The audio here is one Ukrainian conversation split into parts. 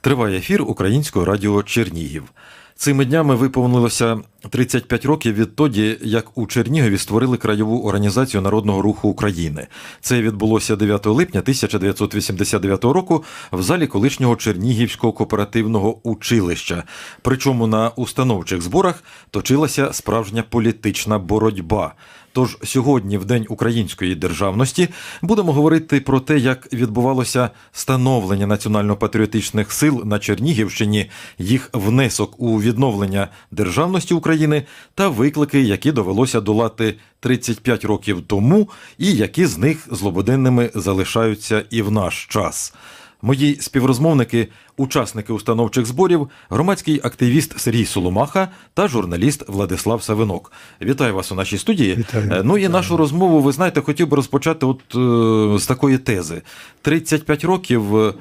Триває ефір Українського радіо Чернігів. Цими днями виповнилося 35 років відтоді, як у Чернігові створили краєву організацію народного руху України. Це відбулося 9 липня 1989 року в залі колишнього Чернігівського кооперативного училища. Причому на установчих зборах точилася справжня політична боротьба. Тож сьогодні, в День української державності, будемо говорити про те, як відбувалося становлення національно-патріотичних сил на Чернігівщині, їх внесок у відновлення державності України та виклики, які довелося долати 35 років тому, і які з них злободенними залишаються і в наш час. Мої співрозмовники, учасники установчих зборів, громадський активіст Сергій Соломаха та журналіст Владислав Савинок. Вітаю вас у нашій студії. Вітаю. Е, Ну і нашу розмову, ви знаєте, хотів би розпочати от е, з такої тези: 35 років е,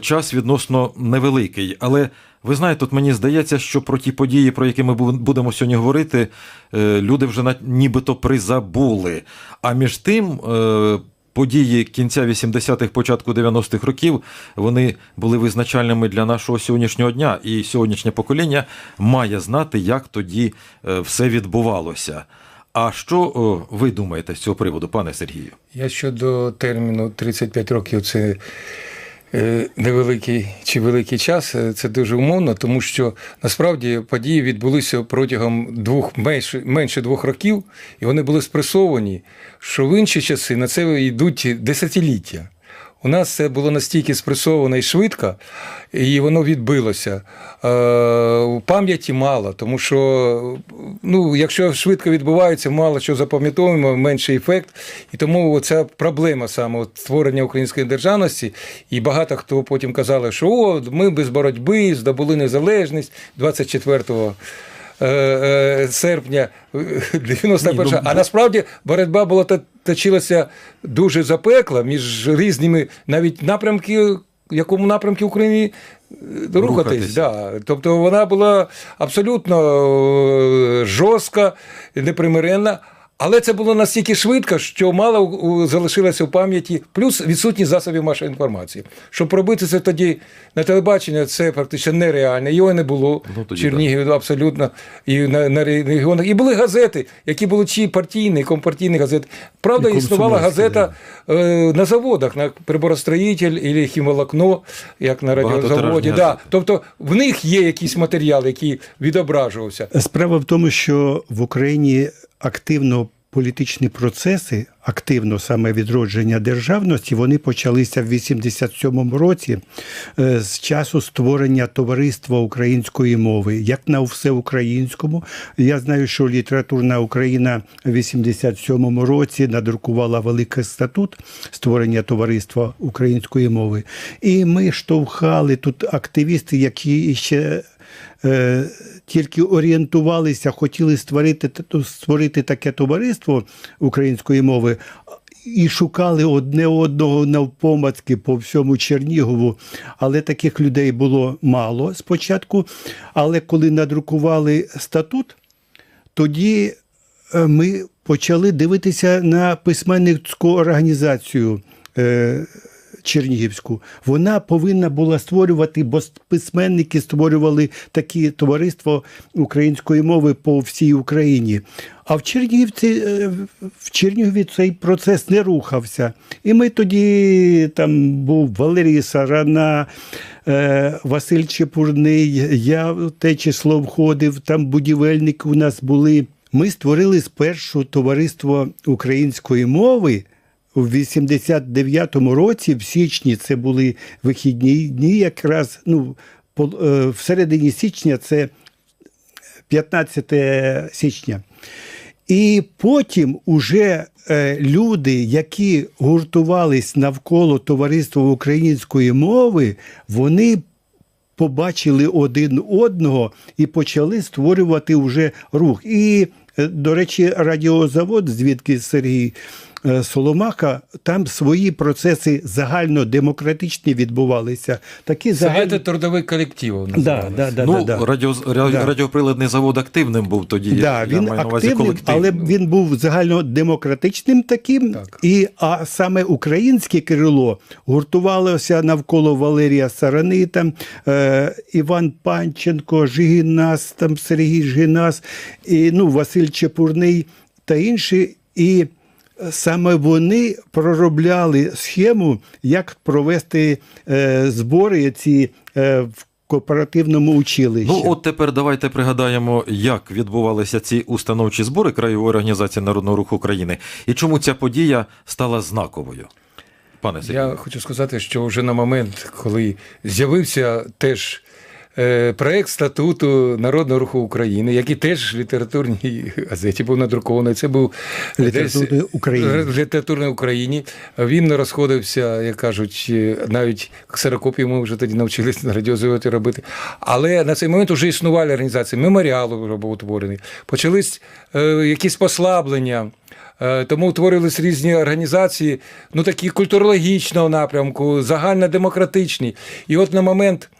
час відносно невеликий, але. Ви знаєте, тут мені здається, що про ті події, про які ми будемо сьогодні говорити, люди вже на- нібито призабули. А між тим, події кінця 80-х, початку 90-х років, вони були визначальними для нашого сьогоднішнього дня. І сьогоднішнє покоління має знати, як тоді е, все відбувалося. А що ви думаєте з цього приводу, пане Сергію? Я щодо терміну 35 років це невеликий чи великий час, е, це дуже умовно, тому що насправді події відбулися протягом двох менше, менше двох років, і вони були спресовані, що в інші часи на це йдуть десятиліття. У нас це було настільки спресовано і швидко, і воно відбилося. Е, Пам'яті мало, тому що ну, якщо швидко відбувається, мало що запам'ятовуємо, менший ефект. І тому ця проблема саме створення української державності. І багато хто потім казали, що о, ми без боротьби здобули незалежність 24 е, е, серпня 91 Ні, ну, А насправді боротьба була точилася дуже запекла між різними навіть напрямки, в якому напрямки Україні е, рухатись. Рухатись. Да. Тобто вона була абсолютно е, жорстка, непримиренна. Але це було настільки швидко, що мало у- залишилося в пам'яті, плюс відсутність засобів масової інформації. Щоб пробити це тоді на телебачення, це практично нереально. Його не було Ну, в тоді Чернігові абсолютно і на, на регіонах. І були газети, які були чи партійні, компартійні газети. Правда, І існувала газета е, на заводах, на приборостроїтель і хімволокно, як на радіозаводі. Да. Тобто в них є якийсь матеріал, який відображувався. Справа в тому, що в Україні активно політичні процеси, активно саме відродження державності, вони почалися в 87-му році е, з часу створення товариства української мови, як на всеукраїнському. Я знаю, що літературна Україна в 87-му році надрукувала великий статут створення товариства української мови. І ми штовхали тут активісти, які ще тільки орієнтувалися, хотіли створити, створити таке товариство української мови. І шукали одне одного навпомацки по всьому Чернігову, але таких людей було мало спочатку. Але коли надрукували статут, тоді е, ми почали дивитися на письменницьку організацію е, Чернігівську. Вона повинна була створювати, бо письменники створювали такі товариства української мови по всій Україні. А в Чернігівці, е, в Чернігові цей процес не рухався. І ми тоді там був Валерій Сарана, е, Василь Чепурний, я в те число входив, там будівельники у нас були. Ми створили спершу товариство української мови. У 89-му році, в січні, це були вихідні дні, якраз ну, е, в середині січня це 15 січня. І потім уже е, люди, які гуртувались навколо товариства української мови, вони побачили один одного і почали створювати вже рух. І, е, до речі, радіозавод, звідки Сергій Соломаха, там свої процеси загальнодемократичні відбувалися. Такі Совети загальні... трудових колективів Да, да, да, ну, да, да. радіо, Да. радіоприладний завод активним був тоді. Да, я він маю на увазі активним, колектив. але він був загальнодемократичним таким. Так. І, а саме українське крило гуртувалося навколо Валерія Сарани, там, е, Іван Панченко, Жигінас, там, Сергій Жигінас, і, ну, Василь Чепурний та інші. І саме вони проробляли схему, як провести е, збори ці е, в кооперативному училищі. Ну, от тепер давайте пригадаємо, як відбувалися ці установчі збори Краєвої організації Народного руху України і чому ця подія стала знаковою. Пане Сергію. Я хочу сказати, що вже на момент, коли з'явився теж проект статуту Народного руху України, який теж в літературній газеті був надрукований, це був Літературної України. в літературній Україні. Він розходився, як кажуть, е, навіть ксерокопії ми вже тоді навчилися на радіозаводі робити. Але на цей момент вже існували організації, меморіал був утворений, почались е, якісь послаблення. Е, Тому утворились різні організації, ну такі культурологічного напрямку, загальнодемократичні. І от на момент е,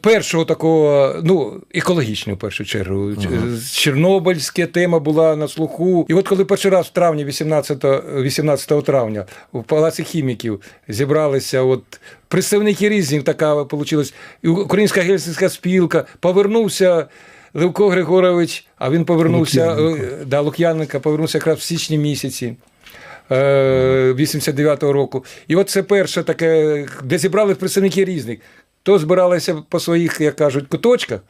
першого такого, ну, екологічного в першу чергу, Ч- Чорнобильська тема була на слуху. І от коли перший раз в травні, 18, 18 травня, в Палаці хіміків зібралися от представники різних, така вийшла, і Українська гельсінська спілка, повернувся. Левко Григорович, а він повернувся, Лук'яненко. е, да, Лук'яненка повернувся якраз в січні місяці. е, 89-го року. І от це перше таке, де зібрали представники різних. То збиралися по своїх, як кажуть, куточках.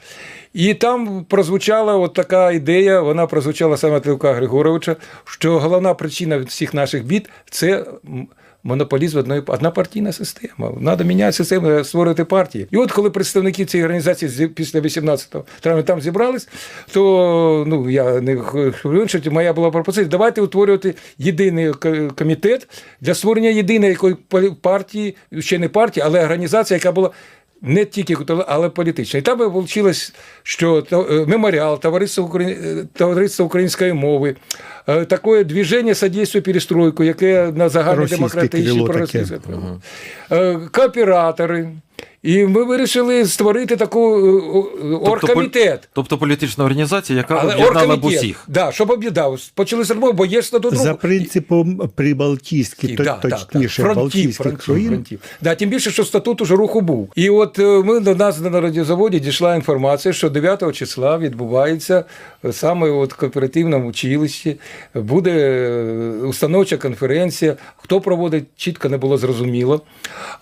І там прозвучала от така ідея, вона прозвучала саме від Левка Григоровича, що головна причина всіх наших бід це монополізм одної однопартійна система. Треба міняти систему, створити партії. І от коли представники цієї організації після 18 травня там зібрались, то ну я не хвилюю, моя була пропозиція. Давайте утворювати єдиний комітет для створення єдиної якої партії, ще не партії, але організація, яка була. Не тільки культурна, але політична. І там вийшло, що е, меморіал, товариство, е, товариство української мови, е, таке движення содействує перестройку, яке на загальнодемократичній крило. Е, Кооператори. І ми вирішили створити таку е, оргкомітет. полі- тобто політична організація, яка Але об'єднала б усіх. да, щоб об'єднав. Почали розмови, бо є статут За принципом прибалтійських, Да, то- да, точніше, да. Балтійських країн. Да, тим більше, що статут уже руху був. І от е, ми до нас на радіозаводі дійшла інформація, що 9 числа відбувається е, саме от в кооперативному училищі, буде е, установча конференція. Хто проводить, чітко не було зрозуміло.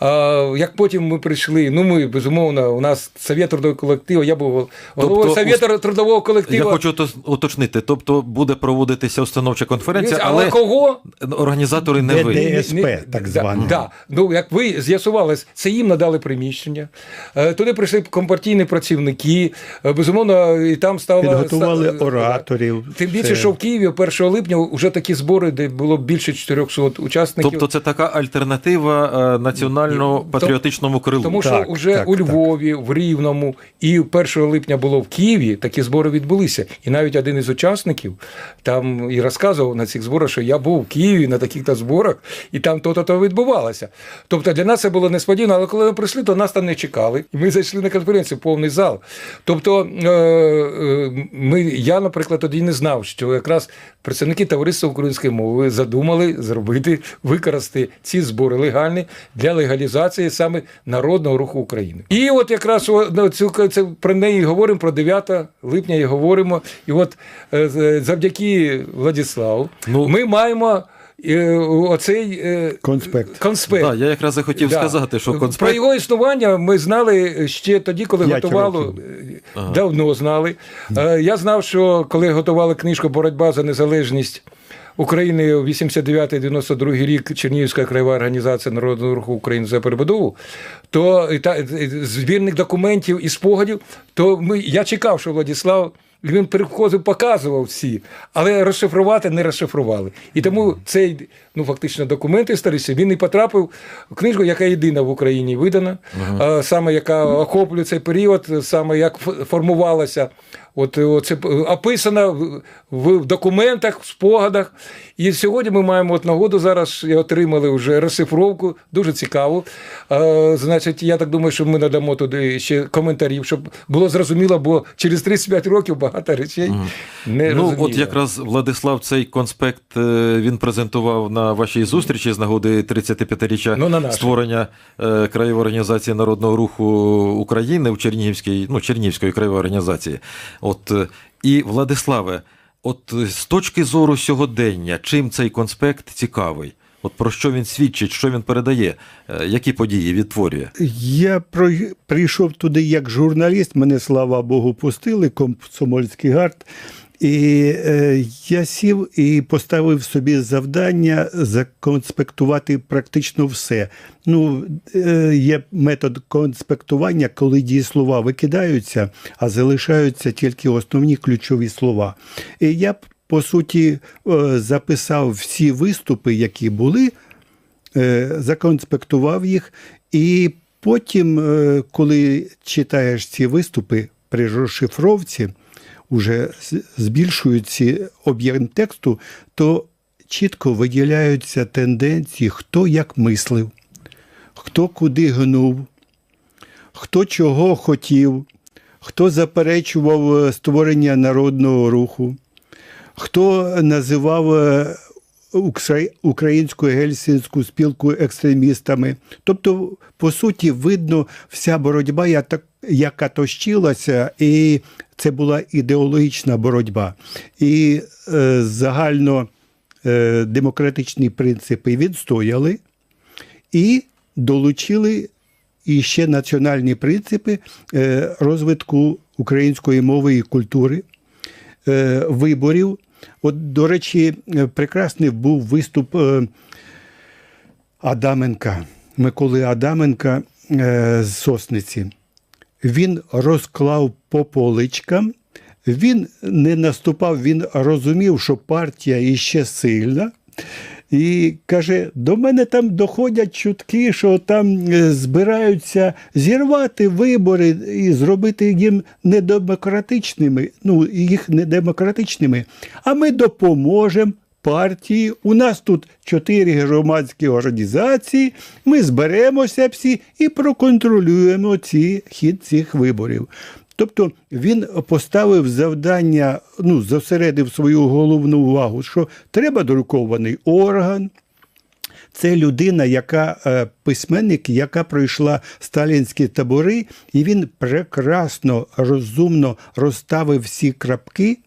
А, як потім ми прийшли, ну ми безумовно, у нас совєт трудового колективу, я був головою Тобто, совєту трудового Я хочу то- уточнити, тобто буде проводитися установча конференція, але, але кого? організатори не ви. ДДС. СП, так да. Да. Ну, як ви з'ясували, це їм надали приміщення. Е, Туди прийшли компартійні працівники. Е, Безумовно, і там стало Підготували ста- ораторів. Тим більше, Це- що в Києві 1 липня вже такі збори, де було більше 400 учасників. Тобто це така альтернатива е, національно-патріотичному крилу. Тому що Так, вже так, у так. Львові, в Рівному і 1 липня було в Києві, такі збори відбулися. І навіть один із учасників там і розказував на цих зборах, що я був в Києві на таких-то зборах, і там то-то то відбувалося. Тобто для нас це було несподівано, але коли ми прийшли, то нас там не чекали. І ми зайшли на конференцію, повний зал. Тобто е, е, ми, я, наприклад, тоді не знав, що якраз представники товариства української мови задумали зробити, використати ці збори легальні для легалізації саме народного руху України. І от якраз о, цю це про неї говоримо про 9 липня і говоримо. І от е, завдяки Владиславу Ну, ми маємо. е, Оцей е, Конспект. конспект. Да, я якраз і хотів Да. сказати, що конспект. Про його існування ми знали ще тоді, коли готували. е, Давно знали. Е, Я знав, що коли готували книжку Боротьба за незалежність. України 89-92 рік Чернігівська краєва організація Народного руху України за перебудову, то і та, і збірник документів і спогадів, то ми, я чекав, що Владислав він приходив, показував всі, але розшифрувати не розшифрували. І тому цей ну фактично документ історичний, він і потрапив в книжку, яка єдина в Україні видана, а, саме яка охоплює цей період, саме як формувалася От е, це описано в- документах, в спогадах. І сьогодні ми маємо от нагоду зараз і отримали вже розшифровку, дуже цікаву. Е, значить, я так думаю, що ми надамо туди ще коментарів, щоб було зрозуміло, бо через 35 років багато речей не ну, розуміло. от якраз Владислав цей конспект е, він презентував на вашій зустрічі з нагоди 35-річчя Ну, на створення е, краєвої організації народного руху України в Чернігівській, ну, Чернігівської краєвої організації. От е, і Владиславе, от е, з точки зору сьогодення, чим цей конспект цікавий? От про що він свідчить, що він передає, е, які події відтворює? Я прийшов туди як журналіст, мене, слава Богу, пустили, комсомольський гард. І е, я сів і поставив собі завдання законспектувати практично все. Ну, е, є метод конспектування, коли дієслова викидаються, а залишаються тільки основні ключові слова. І я, по суті, е, записав всі виступи, які були, е, законспектував їх, і потім, е, коли читаєш ці виступи при розшифровці, уже з- збільшується об'єм тексту, то чітко виділяються тенденції, хто як мислив, хто куди гнув, хто чого хотів, хто заперечував е, створення народного руху, хто називав е, українську гельсінську спілку екстремістами. Тобто, по суті, видно вся боротьба, яка точилася, і це була ідеологічна боротьба. І е, загально е, демократичні принципи відстояли і долучили і ще національні принципи е, розвитку української мови і культури, е, виборів. От, до речі, е, прекрасний був виступ Адаменка, Миколи Адаменка з Сосниці. Він розклав по поличкам, він не наступав, він розумів, що партія іще сильна. І каже: до мене там доходять чутки, що там е, збираються зірвати вибори і зробити їм недемократичними, ну, їх недемократичними. А ми допоможемо партії. У нас тут чотири громадські організації. Ми зберемося всі і проконтролюємо ці хід цих виборів. Тобто він поставив завдання, ну, зосередив свою головну увагу, що треба друкований орган. Це людина, яка е, письменник, яка пройшла сталінські табори, і він прекрасно, розумно розставив всі крапки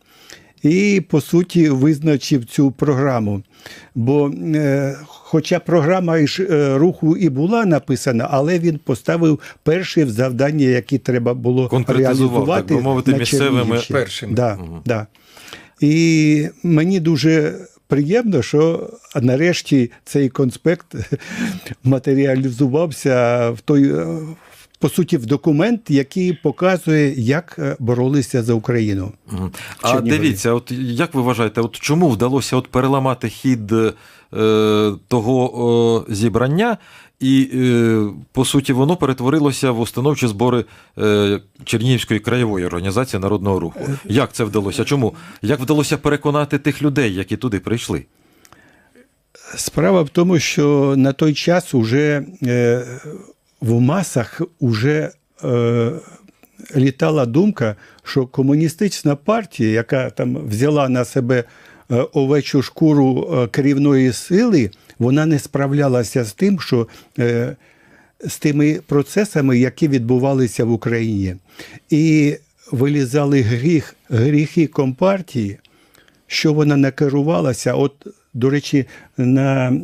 і, по суті, визначив цю програму. Бо, е, хоча програма і ж, е, руху і була написана, але він поставив перші завдання, які треба було реалізувати так мовити, на місцевими першими. Да, да. І мені дуже приємно, що нарешті цей конспект матеріалізувався в той, е, по суті, в документ, який показує, як е, боролися за Україну. А Чернігові. дивіться, от як ви вважаєте, от чому вдалося от переламати хід е, того е, зібрання, і е, по суті воно перетворилося в установчі збори е, Чернігівської краєвої організації народного руху? Як це вдалося? Чому? Як вдалося переконати тих людей, які туди прийшли? Справа в тому, що на той час уже в масах уже е, літала думка, що комуністична партія, яка там взяла на себе е, овечу шкуру е, керівної сили, вона не справлялася з тим, що е, з тими процесами, які відбувалися в Україні. І вилізали гріх, гріхи компартії, що вона не керувалася. От, до речі, на,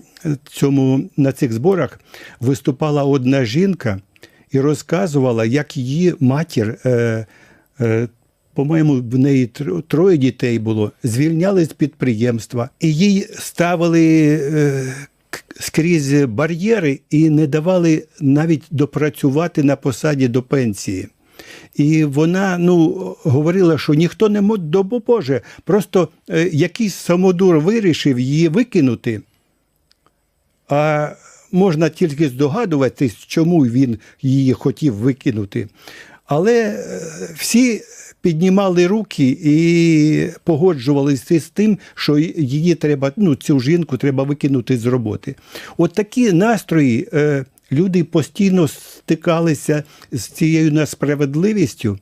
цьому, на цих зборах виступала одна жінка і розказувала, як її матір, е, е, по-моєму, в неї тр- троє дітей було, звільняли з підприємства, і їй ставили е, скрізь бар'єри і не давали навіть допрацювати на посаді до пенсії. І вона ну, говорила, що ніхто не мо- допоможе. Просто е, якийсь самодур вирішив її викинути. А можна тільки здогадуватись, чому він її хотів викинути. Але е, всі піднімали руки і погоджувалися з тим, що її треба, ну, цю жінку треба викинути з роботи. От такі настрої е, люди постійно стикалися з цією несправедливістю,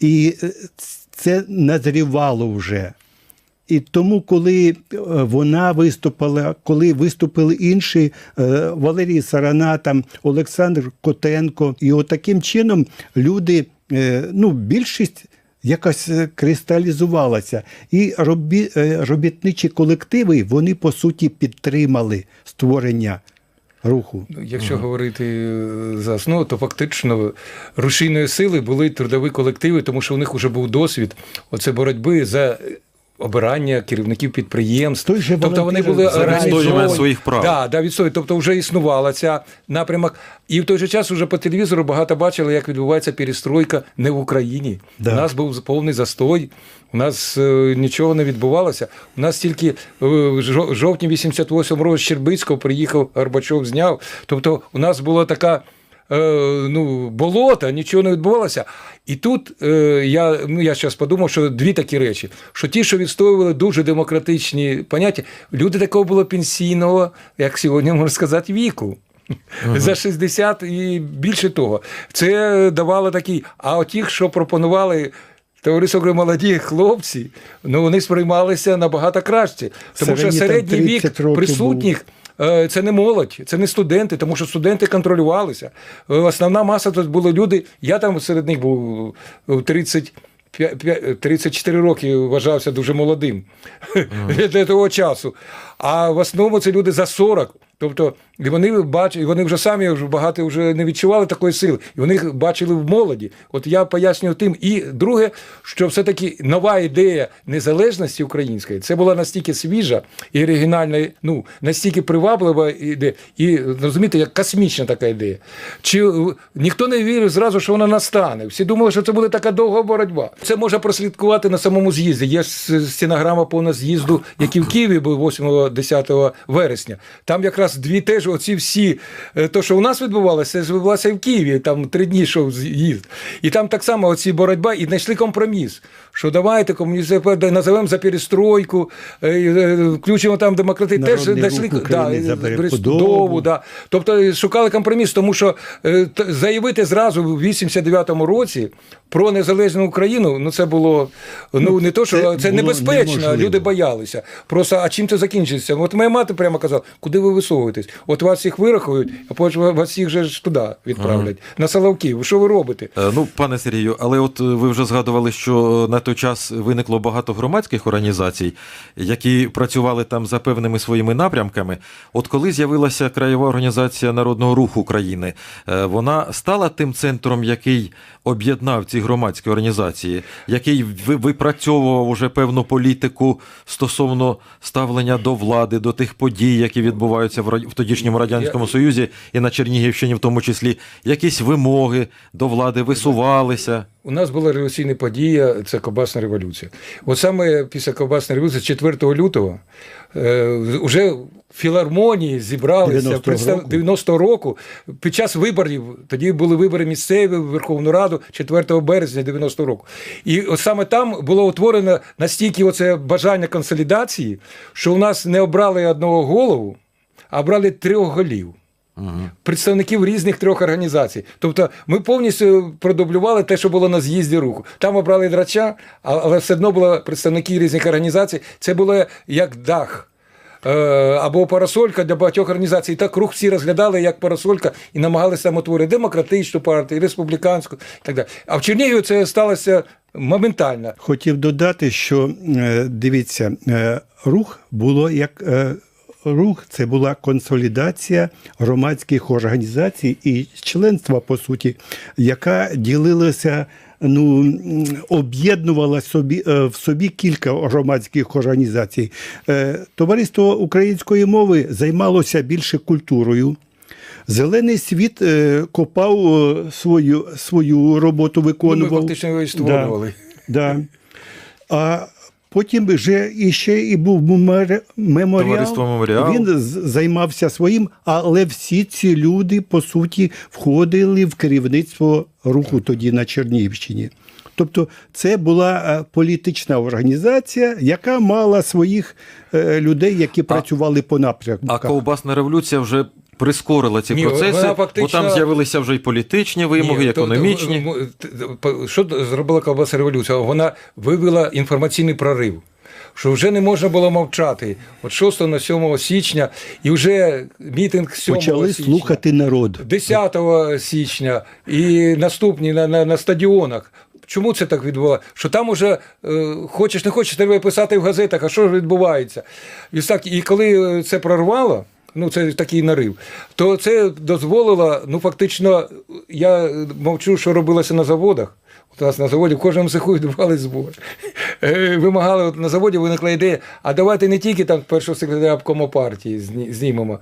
і е, це назрівало вже. І тому, коли е, вона виступила, коли виступили інші, е, Валерій Сарана, там, Олександр Котенко, і от таким чином люди, ну, більшість якось кристалізувалася. І робітничі колективи, вони по суті підтримали створення руху. Якщо Якщо говорити е, за основу, то фактично рушійної сили були трудові колективи, тому що у них вже був досвід оце боротьби за. Обирання керівників підприємств, Той же тобто вони були організовані. своїх прав. Да, да, відстоювання. Тобто вже існувала ця напрямок. І в той же час вже по телевізору багато бачили, як відбувається перестройка не в Україні. Да. У нас був повний застой, у нас е, нічого не відбувалося. У нас тільки е, в жо- жовтні 88 року з Щербицького приїхав Горбачов, зняв. Тобто у нас була така. Е, Ну, болота, нічого не відбувалося. І тут е, я, ну, я зараз подумав, що дві такі речі: що ті, що відстоювали дуже демократичні поняття, люди такого було пенсійного, як сьогодні можна сказати, віку. За 60 і більше того. Це давало такий. А от що пропонували. Товариство молоді хлопці, ну вони сприймалися набагато краще. Тому що Середній вік присутніх е, це не молодь, це не студенти, тому що студенти контролювалися. Е, Основна маса тут були люди. Я там серед них був е, 30. п'я- п'я- 34 роки вважався дуже молодим для того часу. А в основному це люди за 40. Тобто, і вони бачать, і вони вже самі вже багато вже не відчували такої сили, і вони їх бачили в молоді. От я пояснюю тим. І друге, що все-таки нова ідея незалежності української це була настільки свіжа і оригінальна, ну настільки приваблива ідея, і розумієте, як космічна така ідея. Чи е, ніхто не вірив зразу, що вона настане? Всі думали, що це буде така довга боротьба. Це можна прослідкувати на самому з'їзді. Є ж стенограма повна з'їзду, який в Києві був 8-10 вересня. Там якраз дві теж оці всі, е, то, що у нас відбувалося, це відбувалося в Києві. Там три дні що з'їзд. І там так само оці боротьба, і знайшли компроміс. Що давайте комунізм назовемо за перестройку, е, е, включимо там демократи. Теж рух України за е, да. Тобто шукали компроміс, тому що заявити зразу в 89-му році про незалежну Україну, ну це було ну не то, що Це це, небезпечно. неможливо. Люди боялися. Просто а чим це закінчиться? От моя мати прямо казала, куди ви висовуєтесь? От вас всіх вирахують, а потім вас всіх же ж туди відправлять на Соловків. Що ви робите? Ну, пане Сергію, але от ви вже згадували, що на той час виникло багато громадських організацій, які працювали там за певними своїми напрямками. От коли з'явилася краєва організація Народного руху України, е, вона стала тим центром, який об'єднав ці громадські організації, який ви- випрацьовував уже певну політику стосовно ставлення до влади, до тих подій, які відбуваються в тодішньому радянському Союзі і на Чернігівщині, в тому числі, якісь вимоги до влади висувалися. У нас була революційна подія, це Ковбасна революція. От саме після Ковбасної революції, 4 лютого, е, вже в філармонії зібралися 90-го представ... року. 90-го року під час виборів. Тоді були вибори місцеві Верховну Раду 4 березня 90-го року. І от саме там було утворено настільки оце бажання консолідації, що у нас не обрали одного голову, а обрали трьох голів представників різних трьох організацій. Тобто ми повністю продублювали те, що було на з'їзді руху. Там обрали драча, але все одно були представники різних організацій. Це було як дах. Е, Або парасолька для багатьох організацій. І так рух всі розглядали як парасолька і намагалися там утворити демократичну партію, республіканську і так далі. А в Чернігові це сталося моментально. Хотів додати, що е, дивіться, е, рух було як рух, це була консолідація громадських організацій і членства, по суті, яка ділилася. Ну, об'єднувала собі е, в собі кілька громадських організацій. Е, Товариство української мови займалося більше культурою. Зелений світ е, копав свою, свою роботу, Ну, Ми фактично його і створювали. Да. А потім вже іще і був меморіал. Товариство «Меморіал». Він займався своїм, але всі ці люди, по суті, входили в керівництво руху тоді на Чернігівщині. Тобто це була е, політична організація, яка мала своїх е, людей, які працювали по напрямку. А ковбасна революція вже прискорила ці Ні, процеси, вона бо там з'явилися вже й політичні вимоги, Ні, то- то- економічні. м- т- т- Що зробила колбаса революція? Вона вивела інформаційний прорив. Що вже не можна було мовчати. От 6 на 7 січня, і вже мітинг 7 Почали січня, слухати народ. 10 січня і наступні на, на, на стадіонах. Чому це так відбувалося? Що там уже е, хочеш не хочеш, треба писати в газетах, а що ж відбувається? І, так, і коли е, це прорвало, ну це такий нарив, то це дозволило, ну фактично, я мовчу, що робилося на заводах. У нас на заводі в кожному цеху відбували збори. Е, Вимагали от на заводі виникла ідея, а давайте не тільки там першого секретаря обкому партії знімемо,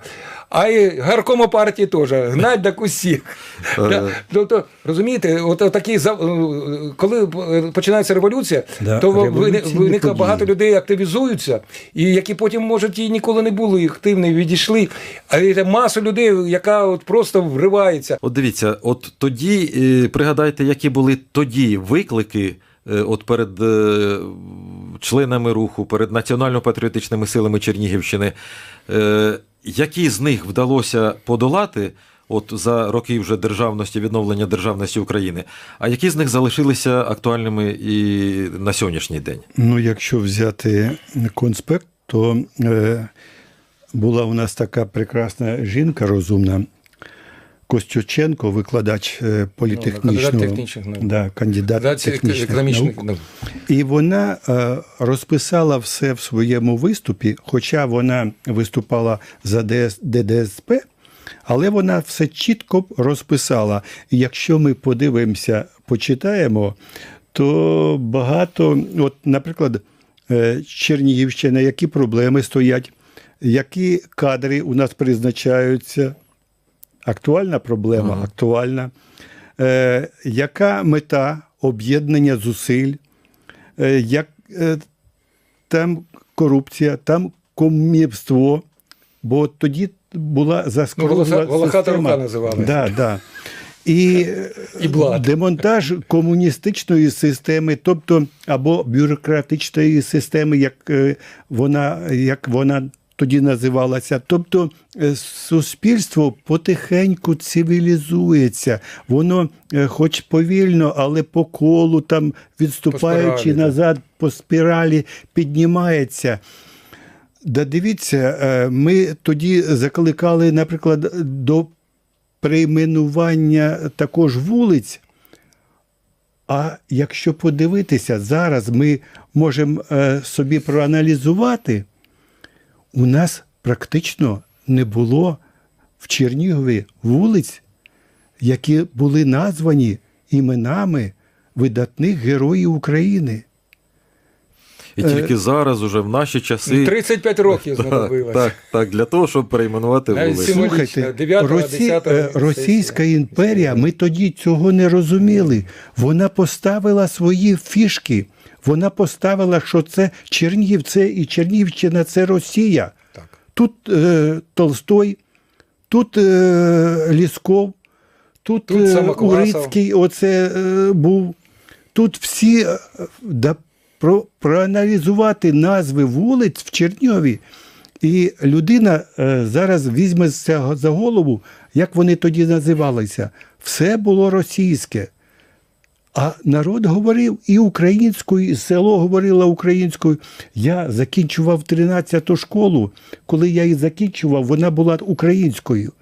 а й гаркому партії теж. Гнать до усіх. Тобто, розумієте, от такі е, коли е, починається революція, то події. багато людей активізуються, і які потім, можуть, і ніколи не були активні, відійшли. А маса людей, яка от просто вривається. От дивіться, от тоді е, пригадайте, які були тоді виклики. е, От перед е, членами руху, перед національно-патріотичними силами Чернігівщини, Е, які з них вдалося подолати от за роки вже державності, відновлення державності України, а які з них залишилися актуальними і на сьогоднішній день? Ну, якщо взяти конспект, то була у нас така прекрасна жінка розумна. Костюченко, викладач е, політехнічного, Ну, кандидат наук. да, кандидат Кандидат технічних економічних наук. наук. І вона е, розписала все в своєму виступі, хоча вона виступала за ДС, ДДСП, але вона все чітко розписала. І якщо ми подивимося, почитаємо, то багато, от, наприклад, е, Чернігівщина, які проблеми стоять, які кадри у нас призначаються. Актуальна проблема, Ага. актуальна. Е, яка мета об'єднання зусиль? Е, як, е, там корупція, там комівство, бо тоді була заскорузла Ну, волохата система. рука називали. Да, да. І, І блат. демонтаж комуністичної системи, тобто або бюрократичної системи, як е, вона, як вона тоді називалася. Тобто е, суспільство потихеньку цивілізується. Воно, е, хоч повільно, але по колу, там відступаючи спіралі, так. назад, по спіралі піднімається. Да дивіться, е, ми тоді закликали, наприклад, до перейменування також вулиць. А якщо подивитися, зараз ми можемо собі проаналізувати, у нас практично не було в Чернігові вулиць, які були названі іменами видатних героїв України. І Е, тільки зараз, уже в наші часи, 35 років так, знадобилось. так, так, для того, щоб перейменувати вулицю. Слухайте, 9-го, Росі... 10-го е, Російська імперія, ми тоді цього не розуміли. Вона поставила свої фішки. Вона поставила, що це Чернігів, це і Чернігівщина це Росія. Так. Тут е, Толстой, тут е, Лісков, тут, Тут е, Урицький оце е, був. Тут всі е, да, про, проаналізувати назви вулиць в Чернігові. І людина е, зараз візьметься за голову, як вони тоді називалися. Все було російське. А народ говорив і українською, і село говорило українською. Я закінчував 13-ту школу. Коли я її закінчував, вона була українською.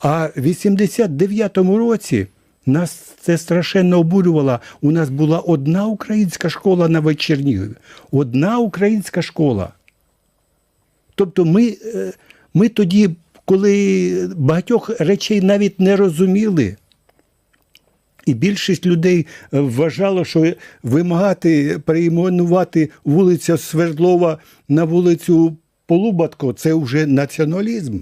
А в 89-му році нас це страшенно обурювало. У нас була одна українська школа на Вечернігові. Одна українська школа. Тобто ми, е, ми тоді, коли багатьох речей навіть не розуміли. І більшість людей е, вважало, що вимагати перейменувати вулицю Свердлова на вулицю Полубатко це вже націоналізм.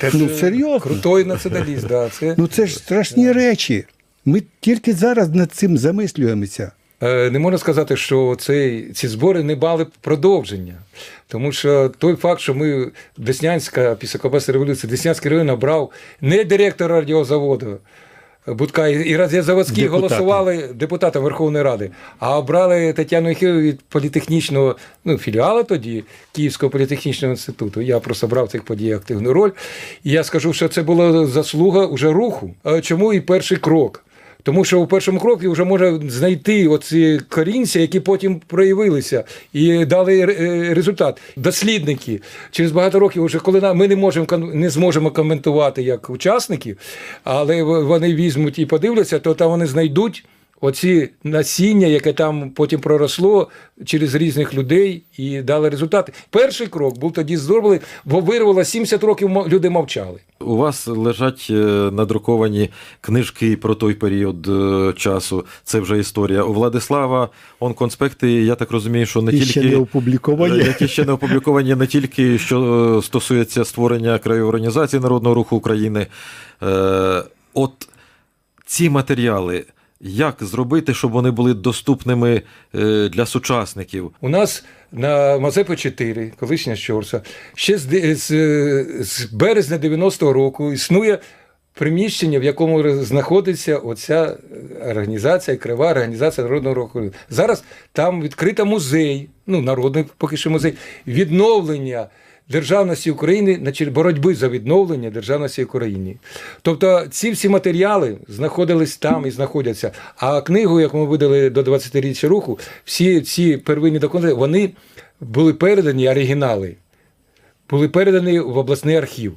Це Ну, серйозно. Крутой націоналіст, да. Це, Ну це ж страшні речі. Ми тільки зараз над цим замислюємося. Е, Не можна сказати, що цей, ці збори не мали продовження. Тому що той факт, що ми Деснянська, після Кобаси революції, Деснянський район набрав не директора радіозаводу, Будка і раз я Депутати. голосували депутатом Верховної Ради, а обрали Тетяну Єхіву від політехнічного ну, філіалу тоді Київського політехнічного інституту. Я просто брав в цих подіях активну роль. І я скажу, що це була заслуга уже руху. А Чому і перший крок? Тому що у першому кроці вже може знайти оці корінці, які потім проявилися і дали е, результат. Дослідники через багато років, вже коли ми не можемо не зможемо коментувати як учасники, але вони візьмуть і подивляться, то там вони знайдуть. Оці насіння, яке там потім проросло через різних людей і дали результати. Перший крок був тоді зроблений, бо вирвало 70 років люди мовчали. У вас лежать е, надруковані книжки про той період е, часу. Це вже історія. У Владислава он конспекти, я так розумію, що не І тільки ще не опубліковані. Е, які ще не опубліковані не тільки що стосується створення краєвої організації Народного руху України. От ці матеріали. Як зробити, щоб вони були доступними е, для сучасників? У нас на Мазепи 4, колишня Щорса, ще з, з, з березня 90-го року існує приміщення, в якому знаходиться оця організація, крива організація Народного руху. Зараз там відкрита музей, ну, народний поки що музей, відновлення. Державності України на чер- боротьби за відновлення державності України. Тобто ці всі матеріали знаходились там і знаходяться. А книгу, яку ми видали до 20-річчя руху, всі ці первинні документи, вони були передані оригінали, були передані в обласний архів.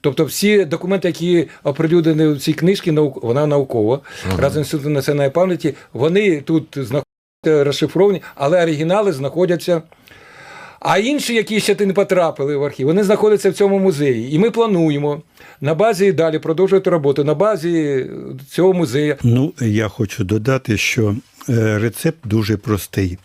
Тобто всі документи, які оприлюднені в цій книжці, вона наукова, разом з інститутом національної пам'яті, вони тут знаходяться розшифровані, але оригінали знаходяться. А інші, які ще не потрапили в архів, вони знаходяться в цьому музеї. І ми плануємо на базі далі продовжувати роботу на базі цього музею. Ну, я хочу додати, що е, рецепт дуже простий.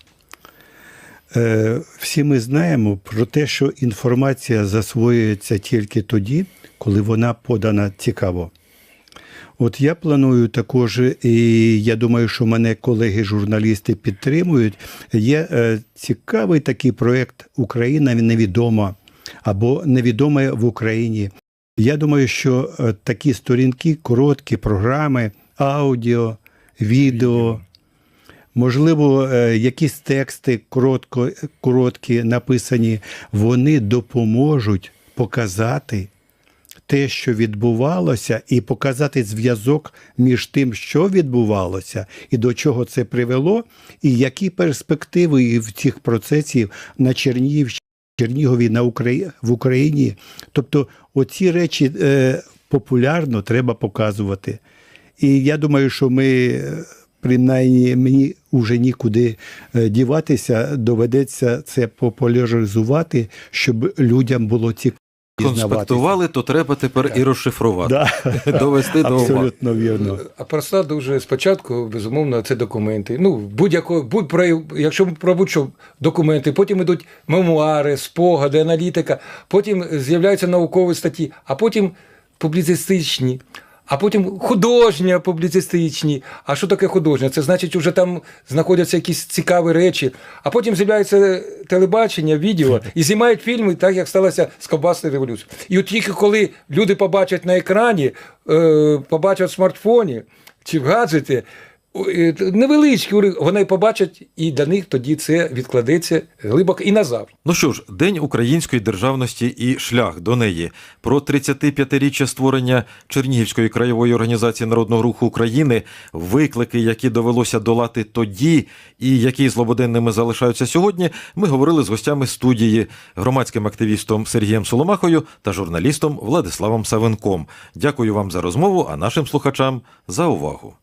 Е, Всі ми знаємо про те, що інформація засвоюється тільки тоді, коли вона подана цікаво. От я планую також, і я думаю, що мене колеги-журналісти підтримують. Є е, цікавий такий проєкт Україна невідома або невідоме в Україні. Я думаю, що е, такі сторінки, короткі програми, аудіо, відео, можливо, е, якісь тексти коротко, короткі написані, вони допоможуть показати те, що відбувалося, і показати зв'язок між тим, що відбувалося, і до чого це привело, і які перспективи в цих процесів на Чернігівщині. Чернігові на Украї... в Україні. Тобто оці речі е, популярно треба показувати. І я думаю, що ми, принаймні, мені вже нікуди е, діватися, доведеться це популяризувати, щоб людям було цікаво. Конспектували, то треба тепер і розшифрувати, Да. довести до уваги. Абсолютно вірно. А проста дуже спочатку, безумовно, це документи. Ну, будь-яко, будь про якщо про будь-що документи, потім йдуть мемуари, спогади, аналітика, потім з'являються наукові статті, а потім публіцистичні. А потім художня публіцистичні. А що таке художня? Це значить, вже там знаходяться якісь цікаві речі. А потім з'являється телебачення, відео і знімають фільми, так як сталося з Кобасною революцією. І от тільки коли люди побачать на екрані, е, побачать в смартфоні чи в гаджеті, невеличкі, ури- вони побачать, і для них тоді це відкладеться глибоко і назавжди. Ну що ж, День української державності і шлях до неї про 35-річчя створення Чернігівської краєвої організації народного руху України, виклики, які довелося долати тоді, і які злободенними залишаються сьогодні. Ми говорили з гостями студії, громадським активістом Сергієм Соломахою та журналістом Владиславом Савенком. Дякую вам за розмову, а нашим слухачам за увагу.